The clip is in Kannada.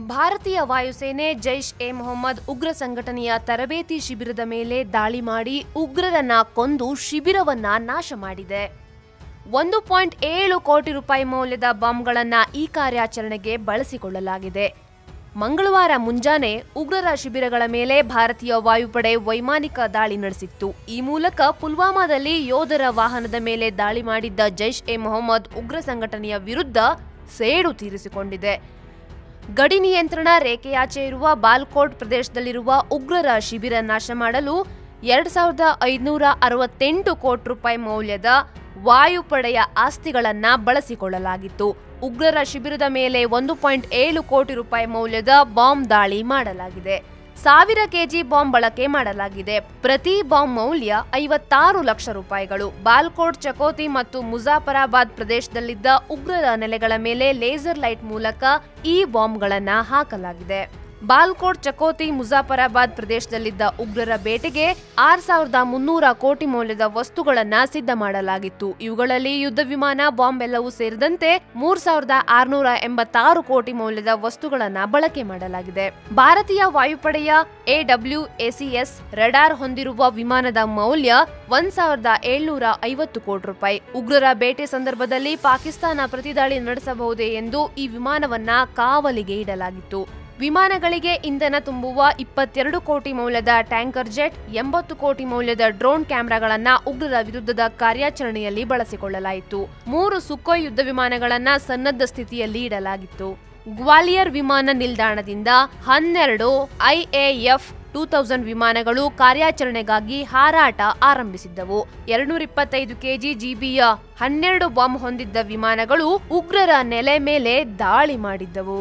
ಭಾರತೀಯ ವಾಯುಸೇನೆ ಜೈಷ್ ಎ ಮೊಹಮ್ಮದ್ ಉಗ್ರ ಸಂಘಟನೆಯ ತರಬೇತಿ ಶಿಬಿರದ ಮೇಲೆ ದಾಳಿ ಮಾಡಿ ಉಗ್ರರನ್ನ ಕೊಂದು ಶಿಬಿರವನ್ನ ನಾಶ ಮಾಡಿದೆ. ಒಂದು ಪಾಯಿಂಟ್ ಏಳು ಕೋಟಿ ರೂಪಾಯಿ ಮೌಲ್ಯದ ಬಾಂಬ್ಗಳನ್ನ ಈ ಕಾರ್ಯಾಚರಣೆಗೆ ಬಳಸಿಕೊಳ್ಳಲಾಗಿದೆ. ಮಂಗಳವಾರ ಮುಂಜಾನೆ ಉಗ್ರರ ಶಿಬಿರಗಳ ಮೇಲೆ ಭಾರತೀಯ ವಾಯುಪಡೆ ವೈಮಾನಿಕ ದಾಳಿ ನಡೆಸಿತ್ತು. ಈ ಮೂಲಕ ಪುಲ್ವಾಮಾದಲ್ಲಿ ಯೋಧರ ವಾಹನದ ಮೇಲೆ ದಾಳಿ ಮಾಡಿದ್ದ ಜೈಷ್ ಎ ಮೊಹಮ್ಮದ್ ಉಗ್ರ ಸಂಘಟನೆಯ ವಿರುದ್ಧ ಸೇಡು ತೀರಿಸಿಕೊಂಡಿದೆ. ಗಡಿ ನಿಯಂತ್ರಣ ರೇಖೆಯಾಚೆ ಇರುವ ಬಾಲ್ಕೋಟ್ ಪ್ರದೇಶದಲ್ಲಿರುವ ಉಗ್ರರ ಶಿಬಿರ ನಾಶ ಮಾಡಲು ಎರಡ್ ಸಾವಿರದ ಐದುನೂರ ಅರವತ್ತೆಂಟು ಕೋಟಿ ರೂಪಾಯಿ ಮೌಲ್ಯದ ವಾಯುಪಡೆಯ ಆಸ್ತಿಗಳನ್ನ ಬಳಸಿಕೊಳ್ಳಲಾಗಿತ್ತು. ಉಗ್ರರ ಶಿಬಿರದ ಮೇಲೆ ಒಂದು ಪಾಯಿಂಟ್ ಏಳು ಕೋಟಿ ರೂಪಾಯಿ ಮೌಲ್ಯದ ಬಾಂಬ್ ದಾಳಿ ಮಾಡಲಾಗಿದೆ. ಸಾವಿರ ಕೆಜಿ ಬಾಂಬ್ ಬಳಕೆ ಮಾಡಲಾಗಿದೆ. ಪ್ರತಿ ಬಾಂಬ್ ಮೌಲ್ಯ ಐವತ್ತಾರು ಲಕ್ಷ ರೂಪಾಯಿಗಳು. ಬಾಲ್ಕೋಟ್, ಚಕೋತಿ ಮತ್ತು ಮುಜಾಫರಾಬಾದ್ ಪ್ರದೇಶದಲ್ಲಿದ್ದ ಉಗ್ರರ ನೆಲೆಗಳ ಮೇಲೆ ಲೇಸರ್ ಲೈಟ್ ಮೂಲಕ ಈ ಬಾಂಬ್ಗಳನ್ನು ಹಾಕಲಾಗಿದೆ. ಬಾಲ್ಕೋಟ್, ಚಕೋತಿ, ಮುಜಾಫರಾಬಾದ್ ಪ್ರದೇಶದಲ್ಲಿದ್ದ ಉಗ್ರರ ಬೇಟೆಗೆ ಆರ್ ಸಾವಿರದ ಮುನ್ನೂರ ಕೋಟಿ ಮೌಲ್ಯದ ವಸ್ತುಗಳನ್ನ ಸಿದ್ಧ ಮಾಡಲಾಗಿತ್ತು. ಇವುಗಳಲ್ಲಿ ಯುದ್ಧ ವಿಮಾನ, ಬಾಂಬ್ ಎಲ್ಲವೂ ಸೇರಿದಂತೆ ಮೂರ್ ಸಾವಿರದ ಆರ್ನೂರ ಎಂಬತ್ತಾರು ಕೋಟಿ ಮೌಲ್ಯದ ವಸ್ತುಗಳನ್ನು ಬಳಕೆ ಮಾಡಲಾಗಿದೆ. ಭಾರತೀಯ ವಾಯುಪಡೆಯ ಎಡಬ್ಲ್ಯೂ ಎಸಿಎಸ್ ರಡಾರ್ ಹೊಂದಿರುವ ವಿಮಾನದ ಮೌಲ್ಯ ಒಂದ್ ಸಾವಿರದ ಏಳ್ನೂರ ಐವತ್ತು ಕೋಟಿ ರೂಪಾಯಿ. ಉಗ್ರರ ಬೇಟೆ ಸಂದರ್ಭದಲ್ಲಿ ಪಾಕಿಸ್ತಾನ ಪ್ರತಿದಾಳಿ ನಡೆಸಬಹುದೇ ಎಂದು ಈ ವಿಮಾನವನ್ನ ಕಾವಲಿಗೆ ಇಡಲಾಗಿತ್ತು. ವಿಮಾನಗಳಿಗೆ ಇಂಧನ ತುಂಬುವ ಇಪ್ಪತ್ತೆರಡು ಕೋಟಿ ಮೌಲ್ಯದ ಟ್ಯಾಂಕರ್ ಜೆಟ್, ಎಂಬತ್ತು ಕೋಟಿ ಮೌಲ್ಯದ ಡ್ರೋನ್ ಕ್ಯಾಮೆರಾಗಳನ್ನ ಉಗ್ರರ ವಿರುದ್ಧದ ಕಾರ್ಯಾಚರಣೆಯಲ್ಲಿ ಬಳಸಿಕೊಳ್ಳಲಾಯಿತು. ಮೂರು ಸುಖೋಯ್ ಯುದ್ಧ ವಿಮಾನಗಳನ್ನು ಸನ್ನದ್ಧ ಸ್ಥಿತಿಯಲ್ಲಿ ಇಡಲಾಗಿತ್ತು. ಗ್ವಾಲಿಯರ್ ವಿಮಾನ ನಿಲ್ದಾಣದಿಂದ ಹನ್ನೆರಡು ಐಎಎಫ್ ಟೂ ತೌಸಂಡ್ ವಿಮಾನಗಳು ಕಾರ್ಯಾಚರಣೆಗಾಗಿ ಹಾರಾಟ ಆರಂಭಿಸಿದ್ದವು. ಎರಡ್ನೂರ ಇಪ್ಪತ್ತೈದು ಕೆಜಿ ಜಿಬಿಯ ಹನ್ನೆರಡು ಬಾಂಬ್ ಹೊಂದಿದ್ದ ವಿಮಾನಗಳು ಉಗ್ರರ ನೆಲೆ ಮೇಲೆ ದಾಳಿ ಮಾಡಿದ್ದವು.